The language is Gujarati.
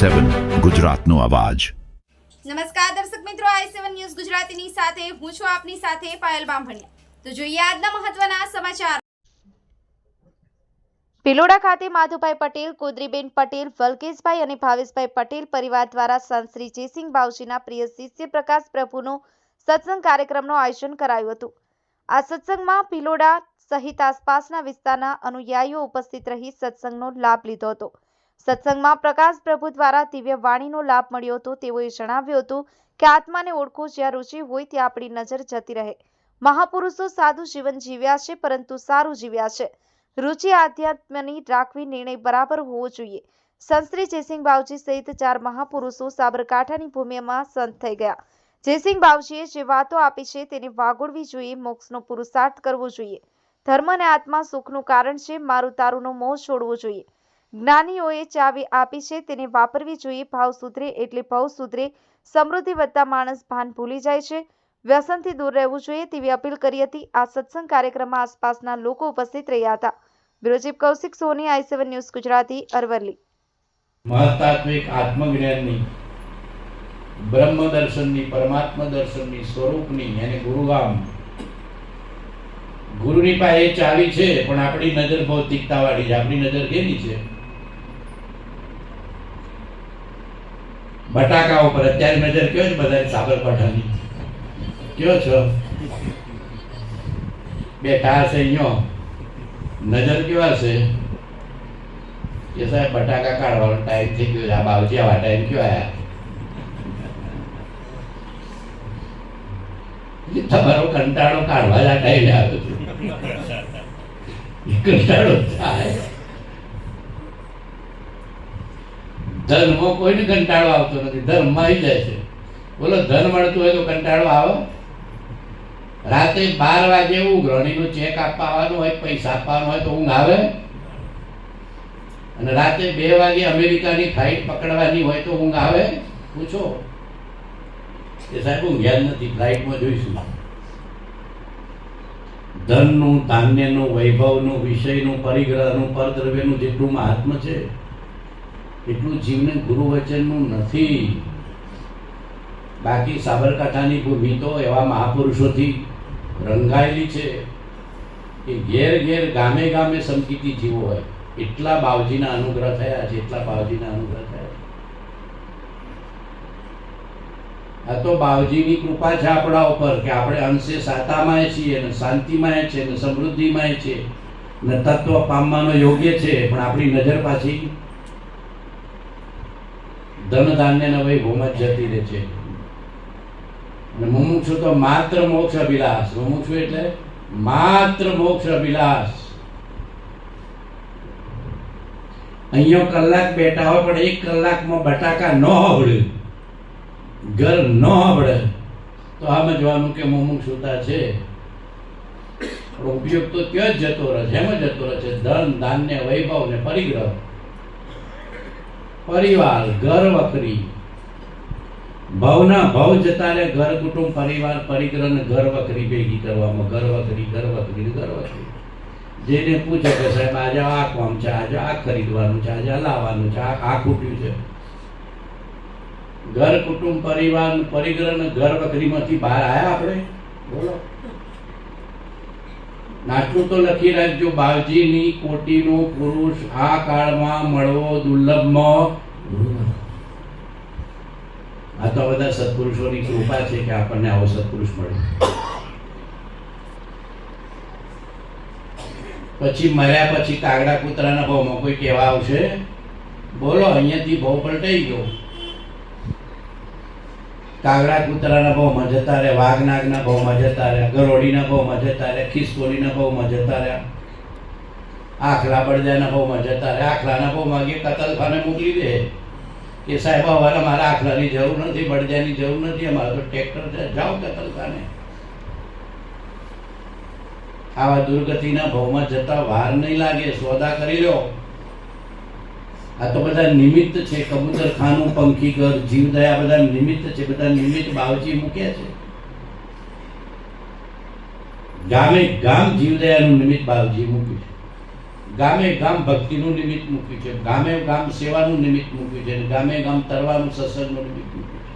સેવન ગુજરાતનો અવાજ. નમસ્કાર દર્શક મિત્રો આઈ સેવન ન્યૂઝ ગુજરાતીની સાથે હું છું આપની સાથે પાયલ બામભણિયા. તો જોઈએ આજના મહત્વના સમાચાર. પિલોડા ખાતે માધુભાઈ પટેલ કુદરીબેન પટેલ વલ્કેશભાઈ અને ભાવેશભાઈ પટેલ પરિવાર દ્વારા સંત શ્રી જયસિંહ બાવજીના પ્રિય શિષ્ય પ્રકાશ પ્રભુનો સત્સંગ કાર્યક્રમનું આયોજન કરાયું હતું. આ સત્સંગમાં પિલોડા સહિત આસપાસના વિસ્તારના અનુયાયીઓ ઉપસ્થિત રહી સત્સંગનો લાભ લીધો હતો. સત્સંગમાં પ્રકાશ પ્રભુ દ્વારા દિવ્ય વાણીનો લાભ મળ્યો હતો, તેઓએ જણાવ્યું હતું કે આત્માને ઓળખો, જ્યાં રુચિ હોય ત્યાં આપણી નજર જતી રહે. મહાપુરુષો સાદું જીવન જીવ્યા છે, પરંતુ સારું જીવ્યા છે. રુચિ આધ્યાત્મની રાખવી નિર્ણય બરાબર હોવો જોઈએ. સંશ્રી જયસિંહ બાવજી સહિત ચાર મહાપુરુષો સાબરકાંઠાની ભૂમિમાં સંત થઈ ગયા. જયસિંહ બાવજીએ જે વાતો આપી છે તેને વાગોળવી જોઈએ, મોક્ષનો પુરુષાર્થ કરવો જોઈએ. ધર્મ અને આત્મા સુખનું કારણ છે, મારું તારુંનો મોહ છોડવો જોઈએ. જ્ઞાનીઓએ ચાવી આપી છે. તેને વાપરવી જોઈએ. ભાવ સુધરે એટલે ભાવ સુધરે. સમૃદ્ધિ વધતા માણસ ભાન ભૂલી જાય છે. વ્યસનથી દૂર રહેવું જોઈએ તેવી અપીલ કરી હતી. આ સત્સંગ કાર્યક્રમમાં આસપાસના લોકો ઉપસ્થિત રહ્યા હતા. Bureau chief Kaushik Soni, I seven news Gujarati, Aravalli. મહતાત્વિક આત્મજ્ઞાનની બ્રહ્મ દર્શનની પરમાત્મા દર્શનની સ્વરૂપની એને ગુરુગામ. ગુરુની પાસે ચાવી છે, પણ આપણી નજર ભૌતિકતા છે. આપણી નજર કેની છે? બટાકા ઉપર અત્યારે નજર કયો છે બધા સાબરકાંઠાની? કયો છો? બેઠા હશે અહીંયા નજર કેવા છે? કે સાહેબ, બટાકા કાઢવાનો ટાઈમ થઈ ગયો આ બાવજી આવા ટાઈમ કયો આયા? તમારો કંટાળો કાઢવા જ આવ્યો છે. કંટાળો થાય. ધર્મમાં કોઈને કંટાળો આવતો નથી. ધર્મમાં આવી જાય છે. બોલો, ધન મળતું હોય તો કંટાળો આવે? રાતે બાર વાગે ઉઘરણીનું ચેક આપવા આવવાનું હોય, પૈસા આપવાનું હોય તો ઊંઘ આવે? અને રાતે બે વાગે અમેરિકાની ફ્લાઇટ પકડવાની હોય તો ઊંઘ આવે? પૂછો. એ સાહેબ ઊંઘ્યા નથી. ફ્લાઇટમાં જોઈશું. ધનનું, ધાન્યનું, વૈભવનું, વિષયનું, પરિગ્રહનું, પરદ્રવ્યનું જેટલું મહાત્મ છે એટલું જીવને ગુરુ નથી. બાકી સાબરકાંઠાની ભૂમિ તો એવા મહાપુરુષોથી રંગાયેલી છે કે ઘેર ઘેર ગામે ગામે સમકીતી જીવો હોય. એટલા બાવજીના અનુગ્રહ થયા છે, એટલા બાવજીના અનુગ્રહ થયા આ તો બાવજીની કૃપા છે આપણા ઉપર કે આપણે અંશે સાતામાં છીએ ને શાંતિમાં છે ને સમૃદ્ધિમાં છે ને તત્વ પામવાનો યોગ્ય છે, પણ આપણી નજર પાછી ધન ધાન્યના ભૂમ જ જતી રહે છે. અને મુમુક્ષુ તો માત્ર મોક્ષ અભિલાષ. મુમુક્ષુ એટલે માત્ર મોક્ષ અભિલાષ. અહીંયા કલાક બેઠા હોય, પણ એક કલાકમાં બટાકા ન હબળે ઘર ન હબળે તો સમજવાનું કે મુમુક્ષુતા છે. ઉપયોગ તો ક્યાં જતો રહે છે. એમ જતો રહે છે. ધન ધાન્ય વૈભવ ને પરિગ્રહ. પરિવાર, ઘર વખરી. ભવના ભવ જતા રહે ઘર કુટુંબ, પરિવાર પરિગ્રહ ઘર વખરી ભેગી કરવામાં, ઘર વખરી ઘર વખરી ઘર વખરી. જેને પૂછે કે સાહેબ, આજે આ કોમ છે, આજે આ ખરીદવાનું છે, આજે લાવવાનું છે, આ ખૂટ્યું છે. ઘર કુટુંબ, પરિવાર પરિગ્રહ ઘર વખરીમાંથી બહાર આવ્યા આપણે? બોલો. નાટલું તો લખી રાખજો. બાવજીની કોટીનો પુરુષ આ કાળમાં મળવો દુર્લભમાં. આ તો બધા સત્પુરુષોની કૃપા છે કે આપણને આવો સત્પુરુષ મળ્યો પછી મર્યા પછી કાગડા કૂતરાના ભાવમાં કોઈ કહેવા આવશે? બોલો, અહીંયાથી ભાવ પલટાઈ ગયો. કાગડા કૂતરાના ભાવમાં જતા રહ્યા, વાઘનાગના ભાવમાં જતા રહ્યા ગરોડીના ભાવમાં જતા રહ્યા, ખિસકોલીના ભાવમાં જતા રહ્યા આખલા બળદાના ભાવમાં જતા રહ્યા. આખલાના ભાવમાં કે કતલખાને મોકલી દે. કે સાહેબ અમારે મારા આખલાની જરૂર નથી બળદાની જરૂર નથી, અમારે તો ટ્રેક્ટર છે. જાઓ કતલખાને. આવા દુર્ગતિના ભાવમાં જતા વાર નહીં લાગે, સોદા કરી લો. આ તો બધા નિમિત્ત છે. કબૂતર ખાનું પંખી ઘર જીવદયા બધા નિમિત્ત છે. બધા નિમિત્ત બાવજી મૂક્યા છે. ગામે ગામ જીવદયાનું નિમિત્ત બાવજી મૂક્યું છે. ગામે ગામ ભક્તિનું નિમિત્ત મૂક્યું છે. ગામે ગામ સેવાનું નિમિત્ત મૂક્યું છે. ગામે ગામ તરવાનું સત્સંગનું નિમિત્ત મૂક્યું